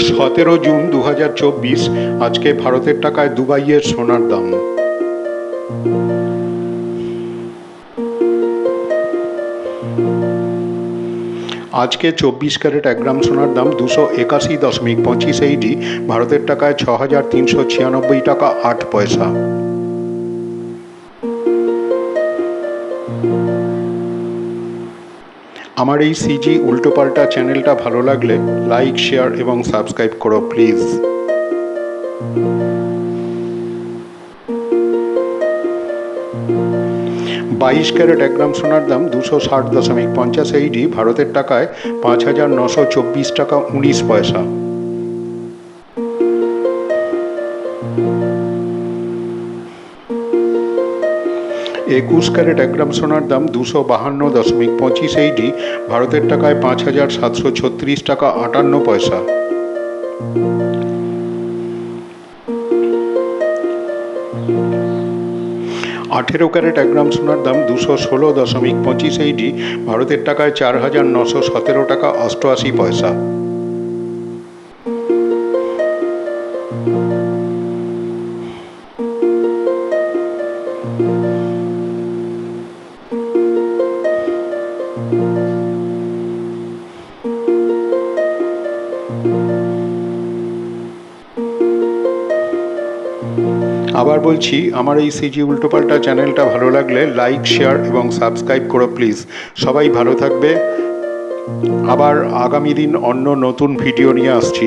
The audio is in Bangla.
সতেরো জুন দু হাজার চব্বিশ, আজকে ভারতের টাকায় দুবাইয়ের সোনার দাম। আজকে চব্বিশ ক্যারেট এক গ্রাম সোনার দাম দুশো একাশি দশমিক পঁচিশ এইটি ভারতের টাকায় ছ হাজার তিনশো ছিয়ানব্বই টাকা আট পয়সা। আমার এই সিজি উল্টোপাল্টা চ্যানেলটা ভালো লাগলে লাইক, শেয়ার এবং সাবস্ক্রাইব করো, প্লিজ। বাইশ ক্যারেট এক গ্রাম সোনার দাম দুশো ষাট দশমিক পঞ্চাশ এইডি ভারতের টাকায় পাঁচ হাজার নশো চব্বিশ টাকা উনিশ পয়সা। একুশ ক্যারেট এক গ্রাম সোনার দাম দুশো বাহান্ন দশমিক পঁচিশ এইটি ভারতের টাকায় পাঁচ হাজার সাতশো ছত্রিশ টাকা আটান্ন পয়সা। আঠেরো ক্যারেট এক গ্রাম সোনার দাম দুশো ষোলো দশমিক পঁচিশ এইটি ভারতের টাকায় চার হাজার নশো সতেরো টাকা অষ্টআশি পয়সা। আবার বলছি, আমার এই সিজি উল্টোপাল্টা চ্যানেলটা ভালো লাগলে লাইক শেয়ার এবং সাবস্ক্রাইব করো প্লিজ সবাই ভালো থাকবে। আবার আগামী দিন অন্য নতুন ভিডিও নিয়ে আসছি।